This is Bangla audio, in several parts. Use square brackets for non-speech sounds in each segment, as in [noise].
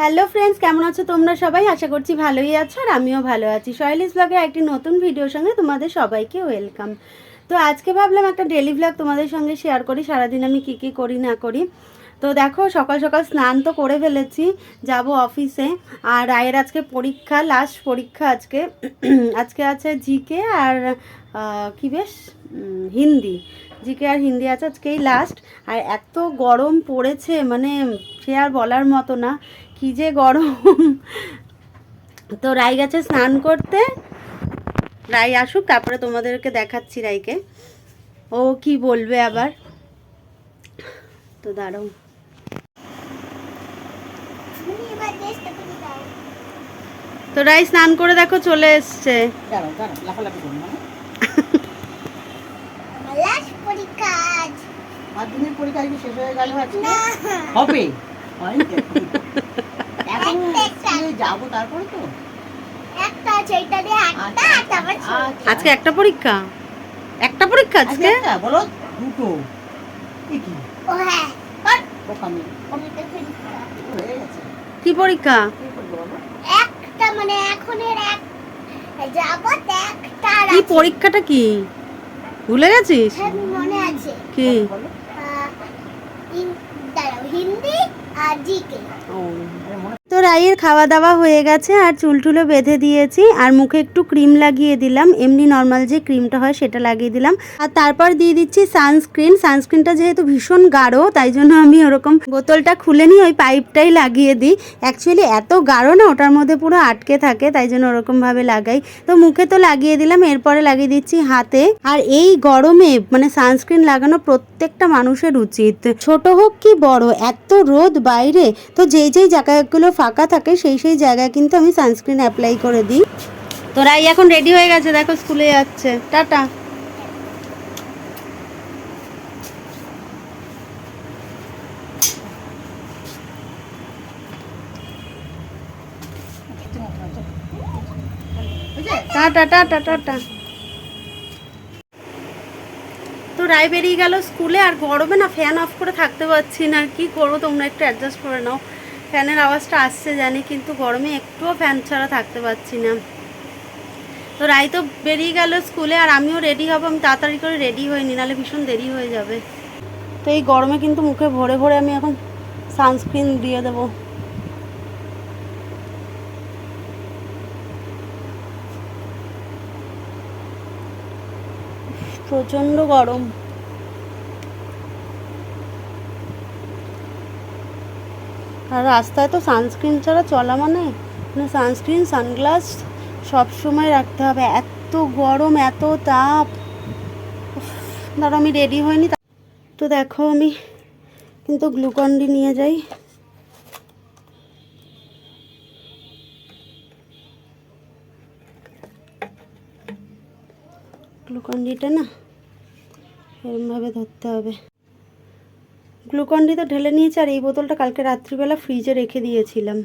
হ্যালো ফ্রেন্ডস কেমন আছো তোমরা সবাই? আশা করছি ভালোই আছো আর আমিও ভালো আছি। শৈলিস ব্লগের একটি নতুন ভিডিওর সঙ্গে তোমাদের সবাইকে ওয়েলকাম তো আজকে ভাবলাম একটা ডেলি ব্লগ তোমাদের সঙ্গে শেয়ার করি, সারাদিন আমি কি কি করি, না করি। তো দেখো, সকাল সকাল স্নান তো করে ফেলেছি, যাব অফিসে আর রায়ের আজকে পরীক্ষা লাস্ট পরীক্ষা আজকে। আজকে আছে জিকে আর কি বেশ? হিন্দি। জিকে আর হিন্দি আছে আজকেই লাস্ট আর এত গরম পড়েছে মানে সে আর বলার মতো না। কি যে গরম। তো রাই গেছে স্নান করতে। রাই আসুক তারপরে তোমাদেরকে দেখাচ্ছি রাইকে। ও কি বলবে আবার? তো দাঁড়াও। তো রাই স্নান করে দেখো চলে এসছে। মানে? পরীক্ষা শেষ হয়ে গেল আজকে? হবে হয়নি তো এখনও। এখন স্কুলে যাব তারপরে তো? আচ্ছা, আচ্ছা। আজকে একটা পরীক্ষা? একটা পরীক্ষা আজকে একটা, বলো দুটো। কি? হয়ে। কি পরীক্ষা? একটা মানে এখনের এক যাবত একটা কি পরীক্ষাটা কি? ভুলে গেছিস? হ্যাঁ, মনে আছে। কি? হিন্দি আর জিকে। মনে তো রাইয়ের খাওয়া দাওয়া হয়ে গেছে আর চুল টুলো বেঁধে দিয়েছি আর মুখে একটু ক্রিম লাগিয়ে দিলাম। এমনি নর্মাল যে ক্রিমটা হয় সেটা লাগিয়ে দিলাম। আর তারপর দিয়ে দিচ্ছি সানস্ক্রিন সানস্ক্রিনটা যেহেতু ভীষণ গাঢ়, তাই জন্য আমি ওরকম বোতলটা খুলে নিই ওই পাইপটাই লাগিয়ে দিই। অ্যাকচুয়ালি এত গাঢ় না, ওটার মধ্যে পুরো আটকে থাকে, তাই জন্য ওরকমভাবে লাগাই। তো মুখে তো লাগিয়ে দিলাম, এরপরে লাগিয়ে দিচ্ছি হাতে। আর এই গরমে মানে সানস্ক্রিন লাগানো প্রত্যেকটা মানুষের উচিত। ছোট হোক কি বড়, এত রোদ বাইরে। তো যেই যেই জায়গাগুলো ফাঁকা থাকে, সেই সেই জায়গায় কিন্তু আমি সানস্ক্রিন অ্যাপ্লাই করে দিই। তো রাই এখন রেডি হয়ে গেছে, দেখো স্কুলে যাচ্ছে। টাটা। Tata tata tata. তো রায় বেরিয়ে গেল স্কুলে আর গরমে না ফ্যান অফ করে থাকতে পারছি না। কি করব, তোমরা একটু অ্যাডজাস্ট করে নাও। ফ্যানের আওয়াজটা আসছে জানি, কিন্তু গরমে একটুও ফ্যান ছাড়া থাকতে পারছি না। তো রাই তো বেরিয়ে গেল স্কুলে, আর আমিও রেডি হব, আমি তাড়াতাড়ি করে রেডি হইনি নাহলে ভীষণ দেরি হয়ে যাবে। তো এই গরমে কিন্তু মুখে ভরে ভরে আমি এখন সানস্ক্রিন দিয়ে দেবো। প্রচণ্ড গরম। আর রাস্তায় তো সানস্ক্রিন ছাড়া চলা মানে? মানে সানস্ক্রিন সানগ্লাস সব সময় রাখতে হবে। এত গরম, এত তাপ। ধরো আমি রেডি হইনি তো দেখো আমি কিন্তু গ্লুকন ডি নিয়ে যাই। গ্লুকন ডিটা না এরমভাবে ধরতে হবে। গ্লুকন ডি তো ঢেলে নিয়েছি আর এই বোতলটা কালকে রাত্রিবেলা ফ্রিজে রেখে দিয়েছিলাম।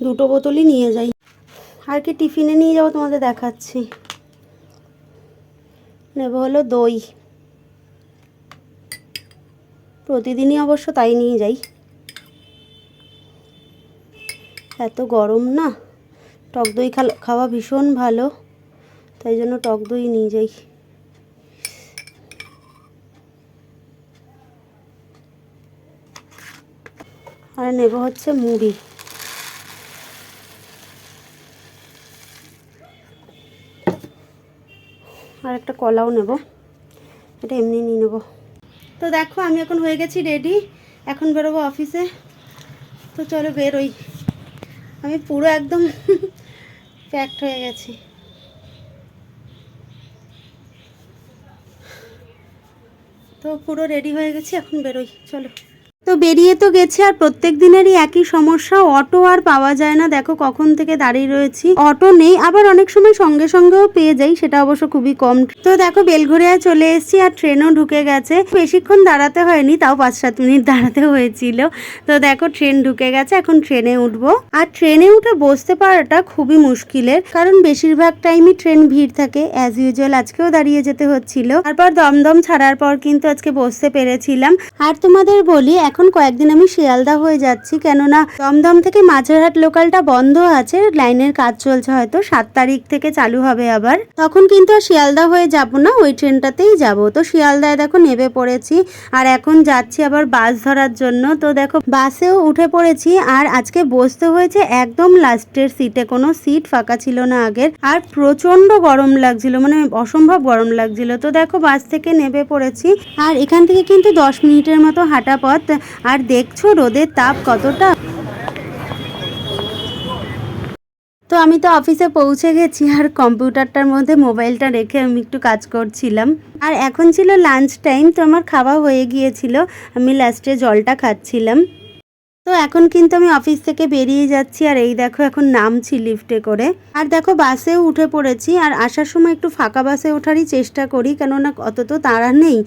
দুটো বোতলই নিয়ে যাই। আর কি টিফিনে নিয়ে যাব তোমাদের দেখাচ্ছি। নেব হলো দই। প্রতিদিনই অবশ্য তাই নিয়ে যাই। এত গরম না? টক দই খাওয়া ভীষণ ভালো। তাই জন্য টক দই নিয়ে যাই। আর নেব হচ্ছে মুড়ি। আর একটা কলাও নেব। এটা এমনি নিয়ে নেব। তো দেখো, আমি এখন হয়ে গেছি রেডি এখন বেরোবো অফিসে তো চলো বেরোই। আমি পুরো একদম প্যাকড হয়ে গেছি। তো পুরো রেডি হয়ে গেছি এখন বেরোই। চলো। তো বেরিয়ে তো গেছে আর প্রত্যেক দিনেরই একই সমস্যা। অটো আর পাওয়া যায় না। দেখো কখন থেকে দাঁড়িয়ে রয়েছি। অটো নেই। আবার অনেক সময় সঙ্গে সঙ্গেও পেয়ে যাই, সেটা অবশ্য খুবই কম। তো দেখো বেলঘরিয়ায় চলে এসেছি আর ট্রেনও ঢুকে গেছে। বেশিক্ষণ দাঁড়াতে হয়নি, তাও পাঁচ সাত মিনিট দাঁড়াতে হয়েছিল। তো দেখো ট্রেন ঢুকে গেছে, এখন ট্রেনে উঠবো। আর ট্রেনে উঠে বসতে পারাটা খুবই মুশকিলের, কারণ বেশিরভাগ টাইমই ট্রেন ভিড় থাকে। অ্যাজ ইউজুয়াল আজকেও দাঁড়িয়ে যেতে হচ্ছিল। তারপর দমদম ছাড়ার পর কিন্তু আজকে বসতে পেরেছিলাম। আর তোমাদের বলি, এখন কয়েকদিন আমি শিয়ালদা হয়ে যাচ্ছি, কেননা দমদম থেকে মাঝেরহাট লোকালটা বন্ধ আছে, লাইনের কাজ চলছে হয়তো, সাত তারিখ থেকে চালু হবে আবার। তখন কিন্তু আর শিয়ালদা হয়ে যাব না, ওই ট্রেনটাতেই যাব। তো শিয়ালদায় দেখো নেবে পড়েছি, আর এখন যাচ্ছি আবার বাস ধরার জন্য। তো দেখো, বাসেও উঠে পড়েছি, আর আজকে বসতে হয়েছে একদম লাস্টের সিটে কোনো সিট ফাঁকা ছিল না আগের। আর প্রচণ্ড গরম লাগছিল মানে অসম্ভব গরম লাগছিল। তো দেখো, বাস থেকে নেবে পড়েছি, আর এখান থেকে কিন্তু দশ মিনিটের মতো হাঁটা পথ। আর দেখছ রোদের তাপ কতটা? তো আমি তো অফিসে পৌঁছে গেছি আর কম্পিউটারটার মধ্যে মোবাইলটা রেখে আমি একটু কাজ করছিলাম। আর এখন ছিল লাঞ্চ টাইম তো আমার খাওয়া হয়ে গিয়েছিল। আমি লাস্টে জলটা খাচ্ছিলাম। তো এখন কিন্তু আমি অফিস থেকে বেরিয়ে যাচ্ছি, আর এই দেখো এখন নামছি লিফটে করে। আর দেখো বাসেও উঠে পড়েছি, আর আসার সময় একটু ফাঁকা বাসে ওঠারই চেষ্টা করি, কেননা অত তো তাড়া নেই।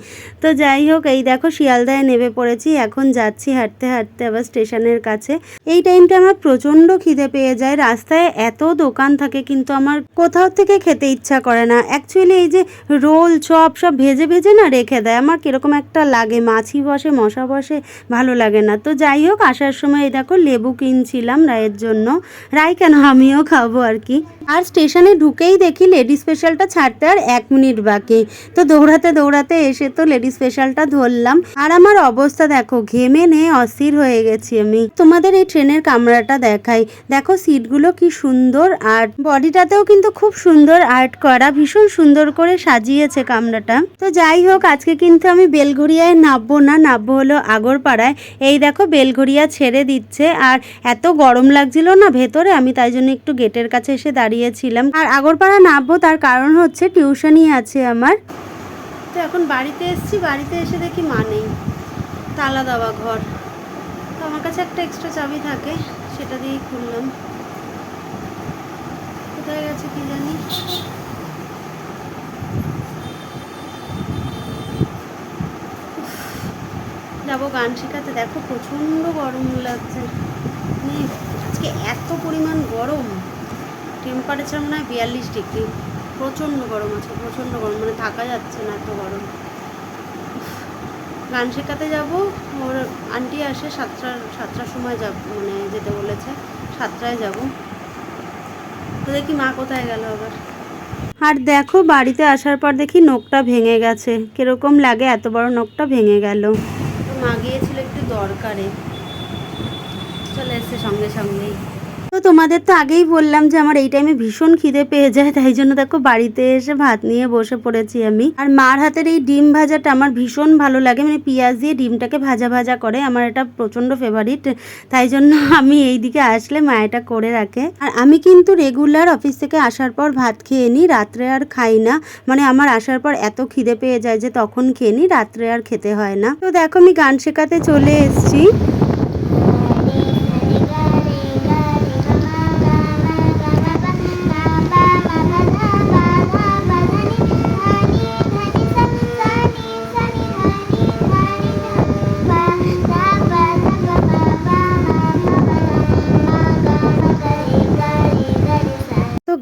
তো যাই হোক, এই দেখো শিয়ালদায় নেমে পড়েছি, এখন যাচ্ছি হাঁটতে হাঁটতে আবার স্টেশনের কাছে। এই টাইমটা আমার প্রচণ্ড খিদে পেয়ে যায়, রাস্তায় এত দোকান থাকে কিন্তু আমার কোথাও থেকে খেতে ইচ্ছা করে না। অ্যাকচুয়ালি এই যে রোল, চপ সব ভেজে ভেজে না রেখে দেয়, আমার কীরকম একটা লাগে, মাছি বসে, মশা বসে, ভালো লাগে না। তো যাই হোক, আসার সময়, এই দেখো, লেবু কিনছিলাম রায়ের জন্য। রায় কেন আমিও খাব আর কি? আর স্টেশনে ঢুকেই দেখি লেডি স্পেশালটা ছাড়তে আর এক মিনিট বাকি। তো দৌড়াতে দৌড়াতে এসে তো লেডি স্পেশালটা ধরলাম। আর আমার অবস্থা দেখো, ঘেমে নে অস্থির হয়ে গেছি আমি। তোমাদের এই ট্রেনের কামরাটা দেখাই। দেখো, সিটগুলো কি সুন্দর আর বডিটাতেও কিন্তু খুব সুন্দর আর্ট করা। ভীষণ সুন্দর করে সাজিয়েছে কামরাটা। তো যাই হোক, আজকে কিন্তু আমি বেলঘরিয়ায় নামবো না। নামবো হলো আগরপাড়ায়। এই দেখো বেলঘরিয়া ছেড়ে দিচ্ছে। আর এত গরম লাগছিল না ভেতরে, আমি তাই জন্য একটু গেটের কাছে এসে দাঁড়িয়েছিলাম। আর আগরপাড়া নামবো, তার কারণ হচ্ছে টিউশনই আছে আমার। তো এখন বাড়িতে এসেছি, বাড়িতে এসে দেখি মা নেই। তালা দেওয়া ঘর। তো আমার কাছে একটা এক্সট্রা চাবি থাকে, সেটা দিয়েই খুললাম। কোথায় গেছে কি জানি? যাব গান শেখাতে। দেখো প্রচণ্ড গরম লাগছে। মানে আজকে এত পরিমাণ গরম। টেম্পারেচার মনে হয় বিয়াল্লিশ ডিগ্রি প্রচণ্ড গরম আছে, প্রচণ্ড গরম। মানে থাকা যাচ্ছে না এত গরম। গান শেখাতে যাব। ওর আন্টি আসে সাতটার সাতটার সময় যাব মানে যেতে বলেছে। সাতটায় যাব। তো দেখি মা কোথায় গেল আবার। আর দেখো বাড়িতে আসার পর দেখি নখটা ভেঙে গেছে। কীরকম লাগে এত বড় নখটা ভেঙে গেল। মা গিয়েছিল একটু দরকারে। চলে এসছে সঙ্গে সঙ্গেই। তো তোমাদের তো আগেই বললাম যে আমার এই টাইমে ভীষণ খিদে পেয়ে যায়, তাই জন্য দেখো বাড়িতে এসে ভাত নিয়ে বসে পড়েছি আমি। আর মার হাতের এই ডিম ভাজাটা আমার ভীষণ ভালো লাগে মানে পেঁয়াজ দিয়ে ডিমটাকে ভাজা ভাজা করে, আমার এটা প্রচণ্ড ফেভারিট তাই জন্য আমি এই দিকে আসলে মা এটা করে রাখে। আর আমি কিন্তু রেগুলার অফিস থেকে আসার পর ভাত খেয়ে নিই রাত্রে আর খাই না। মানে আমার আসার পর এত খিদে পেয়ে যায় যে তখন খেয়ে নিই রাত্রে আর খেতে হয় না। তো দেখো আমি গান শেখাতে চলে এসেছি।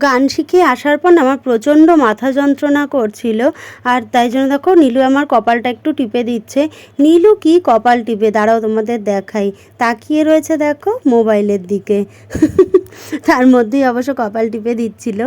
গান শিখে আসার পর আমার প্রচণ্ড মাথা যন্ত্রণা করছিল। আর তাই জন্য দেখো নীলু আমার কপালটা একটু টিপে দিচ্ছে। নীলু কি কপাল টিপে? দাঁড়াও তোমাদের দেখাই। তাকিয়ে রয়েছে দেখো মোবাইলের দিকে। [laughs] তার মধ্যেই অবশ্য কপাল টিপে দিচ্ছিল।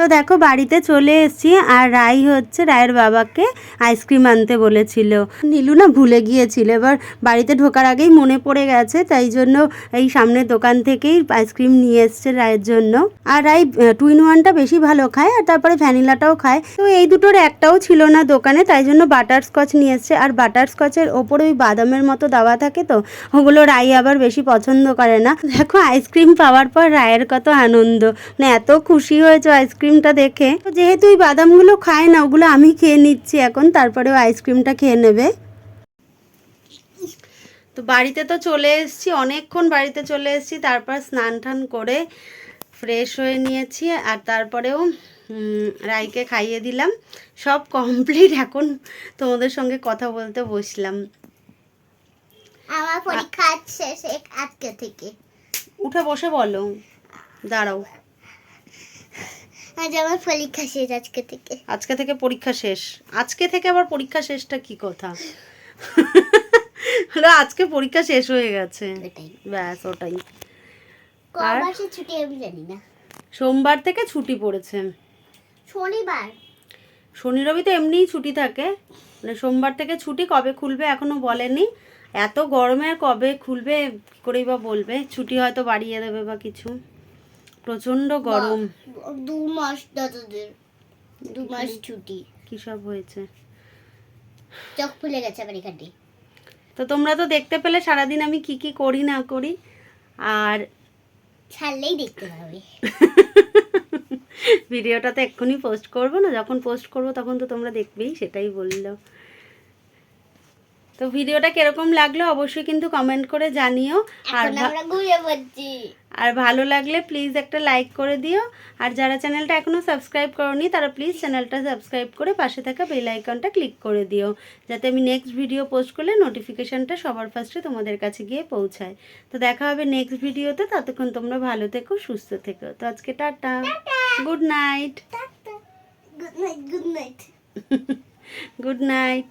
তো দেখো বাড়িতে চলে এসেছি আর রাই হচ্ছে রায়ের বাবাকে আইসক্রিম আনতে বলেছিল। নীলু না ভুলে গিয়েছিল, এবার বাড়িতে ঢোকার আগেই মনে পড়ে গেছে, তাই জন্য এই সামনের দোকান থেকেই আইসক্রিম নিয়ে এসছে রায়ের জন্য। আর রাই টু ইন ওয়ানটা বেশি ভালো খায় আর তারপরে ভ্যানিলাটাও খায়। তো এই দুটোর একটাও ছিল না দোকানে, তাই জন্য বাটার স্কচ নিয়ে এসছে। আর বাটার স্কচের ওপরে ওই বাদামের মতো দেওয়া থাকে তো, ওগুলো রাই আবার বেশি পছন্দ করে না। দেখো, আইসক্রিম পাওয়ার পর রায়ের কত আনন্দ। মানে এত খুশি হয়েছে আইসক্রিমটা দেখে। তো যেহেতু ওই বাদামগুলো খায় না ওগুলো আমি খেয়ে নিচ্ছি এখন তারপরেও আইসক্রিমটা খেয়ে নেবে। তো বাড়িতে তো চলে এসেছি অনেকক্ষণ বাড়িতে চলে এসেছি তারপর স্নান টান করে ফ্রেশ হয়ে নিয়েছি আর তারপরেও রাইকে খাইয়ে দিলাম। সব কমপ্লিট এখন তোমাদের সঙ্গে কথা বলতে বসলাম। আমার পরীক্ষা শেষ আজকে থেকে। উঠে বসে বলো দাঁড়াও। আজ আমার পরীক্ষা শেষ আজকে থেকে। আজকে থেকে পরীক্ষা শেষ। আজকে থেকে আবার পরীক্ষা শেষটা কি কথা? হলো আজকে পরীক্ষা শেষ হয়ে গেছে। ব্যাস ওটাই। ক আর? ছুটি আমি জানি না। সোমবার থেকে ছুটি পড়েছে। শনিবার। শনি রবি তো এমনিই ছুটি থাকে। মানে সোমবার থেকে ছুটি কবে খুলবে এখনও বলেনি। এত গরমে কবে খুলবে করেই বা বলবে? ছুটি হয়তো বাড়িয়ে দেবে বা কিছু। প্রচণ্ড গরম। দু মাস যতদিন দু মাস ছুটি। কি সব হয়েছে? চোখ ফুলে গেছে আমার এখানে তো তোমরা তো দেখতে পেলে সারাদিন আমি কি কি করি না করি। আর ছাড়লেই দেখতে পাবে। [laughs] ভিডিওটা তো এক্ষুনি পোস্ট করব না যখন পোস্ট করব তখন তো তোমরা দেখবেই সেটাই বলল। তো ভিডিওটা কীরকম লাগল অবশ্যই কিন্তু কমেন্ট করে জানিও। আর আমরা ঘুরে পড়ছি আর ভালো লাগলে প্লিজ একটা লাইক করে দিও। আর যারা চ্যানেলটা এখনও সাবস্ক্রাইব করনি তারা প্লিজ চ্যানেলটা সাবস্ক্রাইব করে পাশে থাকা বেল আইকনটা ক্লিক করে দিও যাতে আমি নেক্সট ভিডিও পোস্ট করলে নোটিফিকেশানটা সবার ফার্স্টে তোমাদের কাছে গিয়ে পৌঁছায়। তো দেখা হবে নেক্সট ভিডিওতে ততক্ষণ তোমরা ভালো থেকো সুস্থ থেকো। তো আজকে tata. Good night good night good night good night